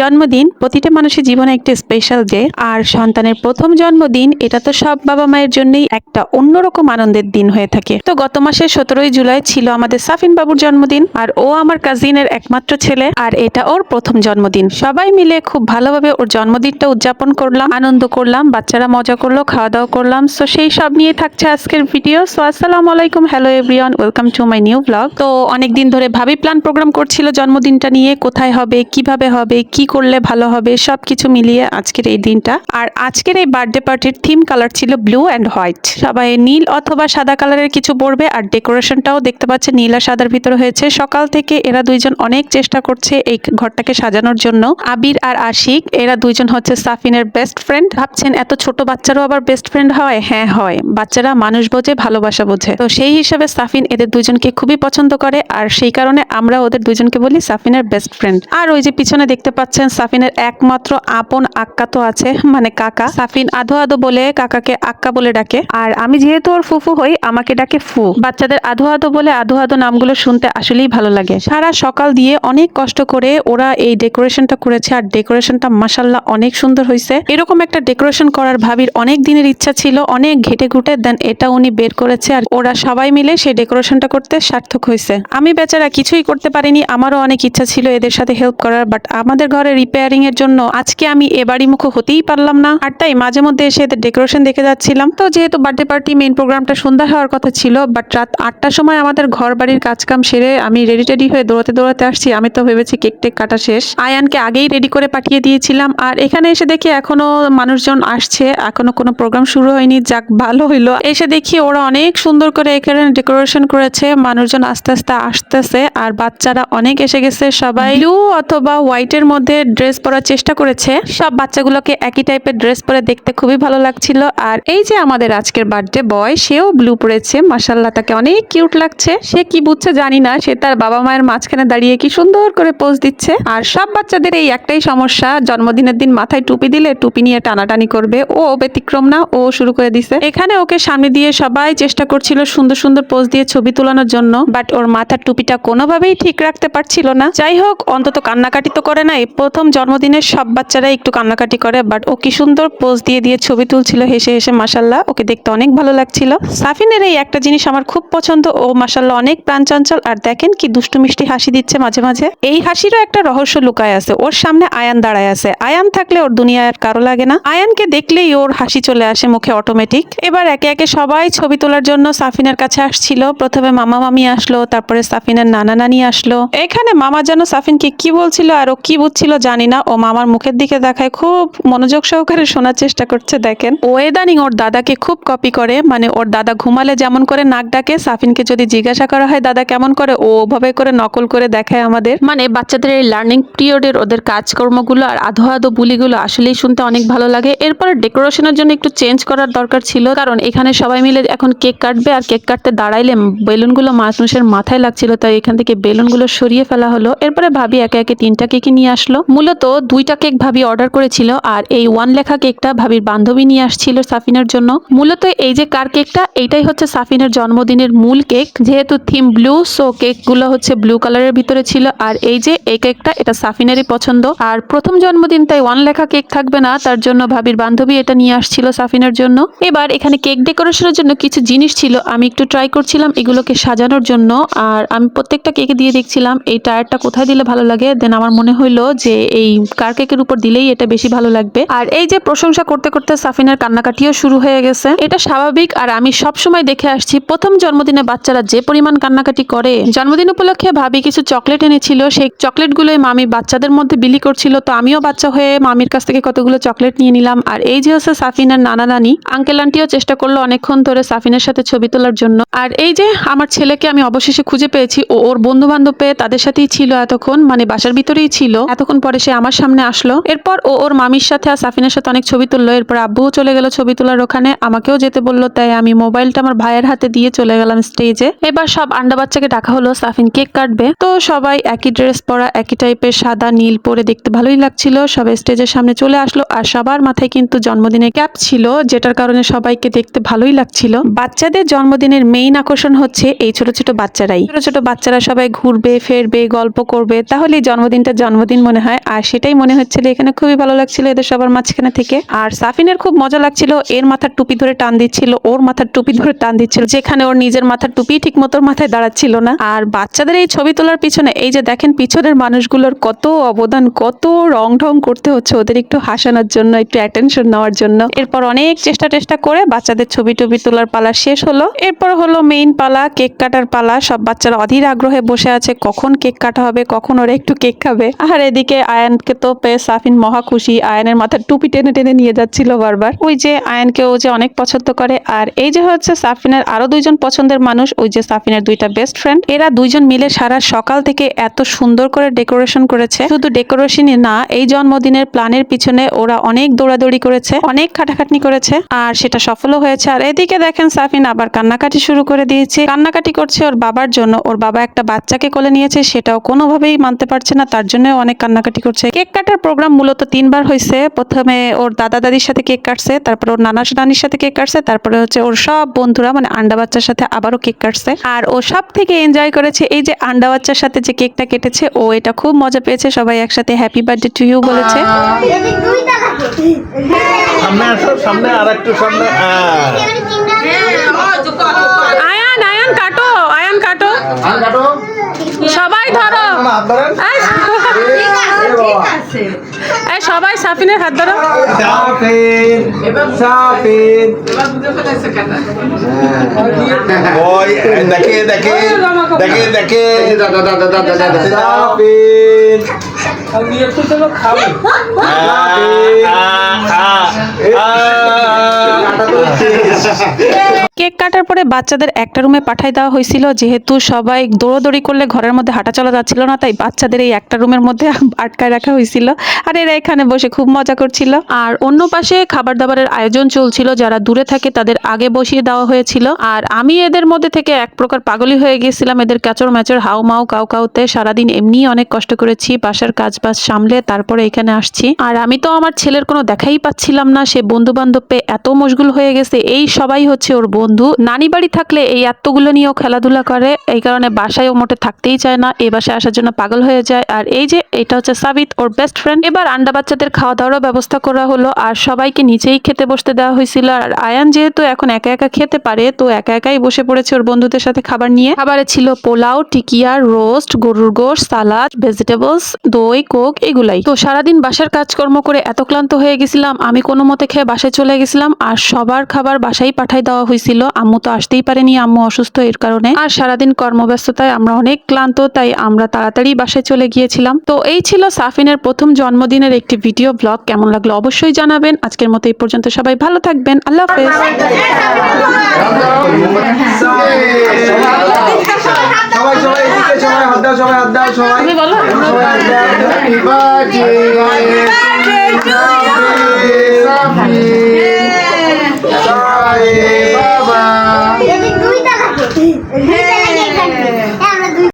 জন্মদিন প্রতিটা মানুষের জীবনে একটা স্পেশাল ডে আর সন্তানের প্রথম জন্মদিন, এটা তো সব বাবা মায়ের জন্যই একটা অন্যরকম আনন্দের দিন হয়ে থাকে। তো গত মাসের সতেরোই জুলাই ছিল আমাদের সাফিন বাবুর জন্মদিন, আর ও আমার কাজিনের একমাত্র ছেলে, আর এটা ওর প্রথম জন্মদিন। সবাই মিলে খুব ভালোভাবে ওর জন্মদিনটা উদযাপন করলাম, আনন্দ করলাম, বাচ্চারা মজা করল খাওয়া দাওয়া করলাম। সো সেই সব নিয়ে থাকছে আজকের ভিডিও সো আসসালামু আলাইকুম hello everyone welcome to my new blog তো অনেক দিন ধরে ভাবি প্ল্যান প্রোগ্রাম করছিল জন্মদিনটা নিয়ে, কোথায় হবে, কীভাবে হবে, কি করলে ভালো হবে, সবকিছু মিলিয়ে আজকের এই দিনটা। আর আজকের এই বার্থডে পার্টির থিম কালার ছিল ব্লু অ্যান্ড হোয়াইট সবাই নীল অথবা সাদা কালারের কিছু পরবে, আর ডেকোরেশনটাও দেখতে পাচ্ছে নীল আর সাদার ভিতরে হয়েছে। সকাল থেকে এরা দুইজন অনেক চেষ্টা করছে এই ঘরটাকে সাজানোর জন্য। আবির আর আশিক, এরা দুইজন হচ্ছে সাফিনের বেস্ট ফ্রেন্ড ভাবছেন, এত ছোট বাচ্চারও আবার বেস্ট ফ্রেন্ড হয়? হ্যাঁ হয়। বাচ্চারা মানুষ বোঝে, ভালোবাসা বোঝে। তো সেই হিসাবে সাফিন এদের দুজনকে খুবই পছন্দ করে, আর সেই কারণে আমরা ওদের দুজনকে বলি সাফিনের বেস্ট ফ্রেন্ড আর ওই যে পিছনে দেখতে পাচ্ছেন সাফিনের একমাত্র আপন আক্কা তো আছে মানে কাকা। সাফিন আধো আধো বলে কাকাকে আক্কা বলে ডাকে। আর আমি যেহেতু ওর ফুফু হই, আমাকে ডাকে ফু। বাচ্চাদের আধো আধো বলে আধো আধো নামগুলো শুনতে আসলেই ভালো লাগে। সারা সকাল দিয়ে অনেক কষ্ট করে ওরা এই ডেকোরেশনটা করেছে, আর ডেকোরেশনটা মাসাল্লাহ অনেক সুন্দর হয়েছে এরকম একটা ডেকোরেশন করার ভাবির অনেক দিনের ইচ্ছা ছিল, অনেক ঘেটে ঘুটে, দেন এটা উনি বের করেছে, আর ওরা সবাই মিলে সেই ডেকোরেশনটা করতে সার্থক হয়েছে আমি বেচারা কিছুই করতে পারিনি, আমারও অনেক ইচ্ছা ছিল এদের সাথে হেল্প করার, বাট আমাদের ঘরে রিপেয়ারিং এর জন্য আজকে আমি এ বাড়ি মুখ হতেই পারলাম না। আর তাই মাঝে মধ্যে এসে এদের ডেকোরেশন দেখে যাচ্ছিলাম। তো যেহেতু বার্থডে পার্টি মেইন প্রোগ্রামটা সন্ধ্যা হওয়ার কথা ছিল বাট রাত আটটার সময় আমাদের ঘর বাড়ির কাজকাম সেরে আমি রেডি টেডি হয়ে দৌড়াতে দৌড়াতে আসছি। আমি তো ভেবেছি কেক টেক কাটা শেষ। আয়ানকে আগেই রেডি করে পাঠিয়ে দিয়েছিলাম। আর এখানে এসে দেখি এখনও মানুষজন আসছে। এখনও কোনো প্রোগ্রাম শুরু হয়নি। যাক, ভালো হইল। এসে দেখি ওরা অনেক সুন্দর করে এখানে ডেকোরেশন করেছে। মানুষজন আস্তে আস্তে আসতেছে। আর বাচ্চারা অনেক এসে গেছে। সবাই ব্লু অথবা হোয়াইটের মধ্যে ড্রেস পরার চেষ্টা করেছে। সব বাচ্চাগুলোকে একই টাইপের ড্রেস পরে দেখতে খুবই ভালো লাগছিল। আর এই যে আমাদের আজকের বার্থডে বয় সেও ব্লু পরেছে। মাসাল্লাহ তাকে অনেক কিউট লাগছে। সে কি বুঝছে জানি না, সে তার বাবা মায়ের মাঝখানে দাঁড়িয়ে কি সুন্দর করে পোজ দিচ্ছে। আর সব বাচ্চাদের এই একটাই সমস্যা, জন্মদিনের দিন মাথায় টুপি দিলে টুপি নিয়ে টানাটানি করবে। ও ব্যতিক্রম না, ও শুরু করে দিছে। এখানে ওকে সামনে দিয়ে সবাই চেষ্টা করছিল সুন্দর সুন্দর পোজ দিয়ে ছবি তোলানোর জন্য বাট ওর মাথার টুপিটা কোনোভাবেই ঠিক রাখতে পারছিল না। যাই হোক, অন্তত কান্নাকাটি তো করে নাই প্রথম জন্মদিনের সব বাচ্চারাই একটু কান্নাকাটি করে বাট ও কি সুন্দর পোজ দিয়ে দিয়ে ছবি তুলছিল, হেসে হেসে মাসাল্লাহ ওকে দেখতে অনেক ভালো লাগছিল। সাফিনের এই একটা জিনিস আমার খুব পছন্দ, ও মাসাল্লাহ অনেক প্রাণচঞ্চল আর দেখেন কি দুষ্টু মিষ্টি হাসি দিচ্ছে মাঝে মাঝে। এই হাসিরও একটা রহস্য লুকায় আছে, ওর সামনে আয়ান দাঁড়ায় আছে। আয়ান থাকলে ওর দুনিয়ায় আর কারও লাগে না। আয়ানকে দেখলেই ওর হাসি চলে আসে মুখে অটোমেটিক এবার একে একে সবাই ছবি তোলার জন্য সাফিনের কাছে আসছিল। প্রথমে মামা মামি আসলো, তারপরে সাফিনের নানা নানি আসলো। এখানে মামা যেন সাফিনকে কি বলছিল আর ও কি বুঝছিল জানি না, ও মামার মুখের দিকে দেখায় খুব মনোযোগ সহকারে শোনার চেষ্টা করছে, দেখেন। ও এদানিং ওর দাদাকে খুব কপি করে মানে ওর দাদা ঘুমালে যেমন করে নাক ডাকে, সাফিনকে যদি জিজ্ঞাসা করা হয় দাদা কেমন করে, ও ওভাবে করে নকল করে দেখায় আমাদের। মানে বাচ্চাদের এই লার্নিং পিরিয়ডের ওদের কাজকর্মগুলো আর আধো আধো বুলিগুলো আসলেই শুনতে অনেক ভালো লাগে। এরপরে ডেকোরেশনের জন্য একটু চেঞ্জ করার দরকার ছিল, কারণ এখানে সবাই মিলে এখন কেক কাটবে আর কেক কাটতে দাঁড়াইলে বেলুনগুলো মানুষের মাথায় লাগছিল, তাই এখান থেকে বেলুনগুলো সরিয়ে ফেলা হলো। এরপরে ভাবি একে একে তিনটা কেকই নিয়ে আসলো। মূলত দুইটা কেক ভাবি অর্ডার করেছিল আর এই ওয়ান লেখা কেকটা ভাবির বান্ধবী নিয়ে আসছিল সাফিনের জন্য। মূলত এই যে কার কেকটা, এইটাই হচ্ছে সাফিনের জন্মদিনের মূল কেক। যেহেতু থিম ব্লু, সো কেকগুলো হচ্ছে ব্লু কালারের ভিতরে ছিল। আর এই যে এই কেকটা, এটা সাফিনেরই পছন্দ। আর প্রথম জন্মদিন তাই ওয়ান লেখা কেক থাকবে না, তার জন্য ভাবির বান্ধবী এটা নিয়ে আসছিল সাফিনের জন্য। এবার এখানে কেক ডেকোরেশনের জন্য কিছু জিনিস ছিল, আমি একটু ট্রাই করছিলাম এগুলোকে সাজানোর জন্য। আর আমি প্রত্যেকটা কেকে দিয়ে দেখছিলাম, এই টায়ারটা কোথায় দিলে ভালো লাগে? দেন আমার মনে হইল যে এই কার কেকের উপর দিলেই এটা বেশি ভালো লাগবে। আর এই যে প্রশংসা করতে করতে সাফিনের কান্নাকাটিও শুরু হয়ে গেছে। এটা স্বাভাবিক আর আমি সব সময় দেখে আসছি, প্রথম জন্মদিনে বাচ্চারা যে পরিমাণ কান্নাকাটি করে। জন্মদিন উপলক্ষে ভাবি কিছু চকলেট এনেছিল, সেই চকলেটগুলোই মামি বাচ্চাদের মধ্যে বিলি করছিল। তো আমিও বাচ্চা হয়ে মামির কাছ থেকে কতগুলো চকলেট নিয়ে নিলাম। আর এই যে হচ্ছে সাফিনের নানা নানি আঙ্কেল আন্টিও চেষ্টা করল অনেকক্ষণ ধরে সাফিনের সাথে ছবি তোলার জন্য। আর এই যে আমার ছেলেকে আমি অবশেষে খুঁজে পেয়েছি, ও ওর বন্ধু বান্ধব পেয়ে তাদের সাথেই ছিল এতক্ষণ মানে বাসার ভিতরেই ছিল। এতক্ষণ পরে সে আমার সামনে আসলো। এরপর ও ওর মামির সাথে আর সাফিনের সাথে অনেক ছবি তুললো। এরপর আব্বুও চলে গেল ছবি তোলার ওখানে। আমাকেও যেতে বলল, তাই আমি মোবাইলটা আমার ভাইয়ের হাতে দিয়ে চলে গেলাম স্টেজে এবার সব আন্ডা বাচ্চাকে ডাকা হলো, সাফিন কেক কাটবে। তো সবাই একই ড্রেস পরা, একই টাইপের সাদা, নীল পরে দেখতে ভালোই লাগছিল। সবাই স্টেজের সামনে চলে আসলো আর সবার মাথায় কিন্তু জন্মদিনের ক্যাপ ছিল, যেটার কারণে সবাইকে দেখতে ভালোই লাগছিল। বাচ্চাদের জন্মদিনের মেইন আকর্ষণ হচ্ছে এই ছোট ছোট বাচ্চারাই। ছোট ছোট বাচ্চারা সবাই ঘুরবে, ফেরবে, গল্প করবে। তাহলে জন্মদিনটা জন্মদিন মনে হয়। হয়। আর সেটাই মনে হচ্ছিল এখানে খুবই ভালো লাগছিল এদের সবার মাঝখানে থেকে। আর সাফিনের খুব মজা লাগছিল, এর মাথার টুপি ধরে টান দিচ্ছিল, ওর মাথার টুপি ধরে টান দিচ্ছিল, যেখানে ওর নিজের মাথার টুপি ঠিক মতো মাথায় দাঁড়াচ্ছিল না। আর বাচ্চাদের এই ছবি তোলার পিছনে, এই যে দেখেন পিছনের মানুষগুলোর কত অবদান, কত রং ঢং করতে হচ্ছে ওদের একটু হাসানোর জন্য, একটু অ্যাটেনশন নেওয়ার জন্য। এরপর অনেক চেষ্টা টেষ্টা করে বাচ্চাদের ছবি টবি তোলার পালা শেষ হলো। এরপর হলো মেইন পালা, কেক কাটার পালা, সব বাচ্চারা অধীর আগ্রহে বসে আছে, কখন কেক কাটা হবে, কখন ওরা একটু কেক খাবে। আর এদিকে আয়ানকে তো পেয়ে সাফিন মহা খুশি। আয়ানের মাথার টুপি টেনে টেনে নিয়ে যাচ্ছিল বারবার। ওই যে আয়ানকে ও যে অনেক পছন্দ করে, আর এই যে হচ্ছে সাফিনের আরও দুইজন পছন্দের মানুষ, ওই যে সাফিনের দুইটা বেস্ট ফ্রেন্ড এরা দুইজন মিলে সারা সকাল থেকে এত সুন্দর করে ডেকোরেশন করেছে। শুধু ডেকোরেশনই না, এই জন্মদিনের প্ল্যানের পিছনে ওরা অনেক দৌড়াদৌড়ি করেছে, অনেক খাটাখাটনি করেছে, আর সেটা সফলও হয়েছে। আর এদিকে দেখেন সাফিন আবার কান্নাকাটি শুরু করে দিয়েছে। কান্নাকাটি করছে ওর বাবার জন্য, ওর বাবা একটা বাচ্চাকে কোলে নিয়েছে, সেটাও কোনোভাবেই মানতে পারছে না, তার জন্য অনেক কান্নাকাটি করছে। কেক কাটার প্রোগ্রাম মূলত তিনবার হয়েছে প্রথমে ওর দাদা দাদির সাথে কেক কাটছে তারপর ওর নানা নানির সাথে কেক কাটছে তারপরে হচ্ছে ওর সব বন্ধুরা মানে আন্ডা বাচ্চার সাথে আবারও কেক কাটছে। আর ও সব থেকে এনজয় করেছে এই যে আন্ডা বাচ্চার সাথে যে কেকটা কেটেছে ও এটা খুব মজা পেয়েছে। সবাই একসাথে হ্যাপি বার্থডে টু ইউ বলেছে। সামনে আসো সামনে আর একটু সামনে হ্যাঁ। আয়ান আয়ান কাটো। আয়ান কাটো সবাই ধরো এই, সবাই সাফিনের হাত ধরো সাফিন সাফিন ওই দেখে দেখে দেখে দেখে সাফিন কেক কাটার পরে বাচ্চাদের একটা রুমে পাঠাই দেওয়া হয়েছিল, যেহেতু সবাই দৌড়দৌড়ি করলে ঘরের মধ্যে হাঁটা চলা যাচ্ছিল না, তাই বাচ্চাদের এই একটা রুমের মধ্যে আটকায় রাখা হয়েছিল। আর এরা এখানে বসে খুব মজা করছিল। আর অন্য পাশে খাবার দাবারের আয়োজন চলছিল, যারা দূরে থাকে তাদের আগে বসিয়ে দেওয়া হয়েছিল। আর আমি এদের মধ্যে থেকে এক প্রকার পাগলি হয়ে গেছিলাম, এদের ক্যাচর ম্যাচর হাউ মাউ, কাউ কাউতে সারাদিন এমনি অনেক কষ্ট করেছি, বাসার কাজ বাজ সামলে তারপরে এখানে আসছি। আর আমি তো আমার ছেলের কোনো দেখাই পাচ্ছিলাম না, সে বন্ধু বান্ধব পেয়ে এত মশগুল হয়ে গেছে, এই সবাই হচ্ছে ওর বন্ধু। নানি বাড়ি থাকলে এই আত্মগুলো নিয়েও খেলাধুলা করে। এই কারণে বাসায় ও মোটে থাকতেই চায় না এই বাসায় আসার জন্য পাগল হয়ে যায়। আর এই যে, এটা হচ্ছে সাবিত, ওর বেস্ট ফ্রেন্ড এবার আন্ডা বাচ্চাদের খাওয়া দাওয়ারও ব্যবস্থা করা হলো, আর সবাইকে নিচেই খেতে বসতে দেওয়া হয়েছিল। আর আয়ান যেহেতু এখন একা একা খেতে পারে, তো একা একাই বসে পড়েছে ওর বন্ধুদের সাথে খাবার নিয়ে। খাবারে ছিল পোলাও, টিকিয়া রোস্ট গরুর গোশ সালাদ ভেজিটেবলস দই, কোক, এগুলাই। তো সারাদিন বাসার কাজকর্ম করে এত ক্লান্ত হয়ে গেছিলাম, আমি কোনো মতে খেয়ে বাসায় চলে গেছিলাম, আর সবার খাবার বাসায় পাঠাই দেওয়া হয়েছিল। আম্মু তো আসতেই পারেনি আম্মু অসুস্থ এর কারণে। আর সারাদিন কর্মব্যস্ততায় আমরা অনেক ক্লান্ত তাই আমরা তাড়াতাড়ি বাসায় চলে গিয়েছিলাম। তো এই ছিল সাফিনের প্রথম জন্মদিনের একটি ভিডিও ব্লগ। কেমন লাগল অবশ্যই জানাবেন। আজকের মতো এই পর্যন্ত সবাই ভালো থাকবেন। আল্লাহ হাফেজ। বাবা দুইটা লাগে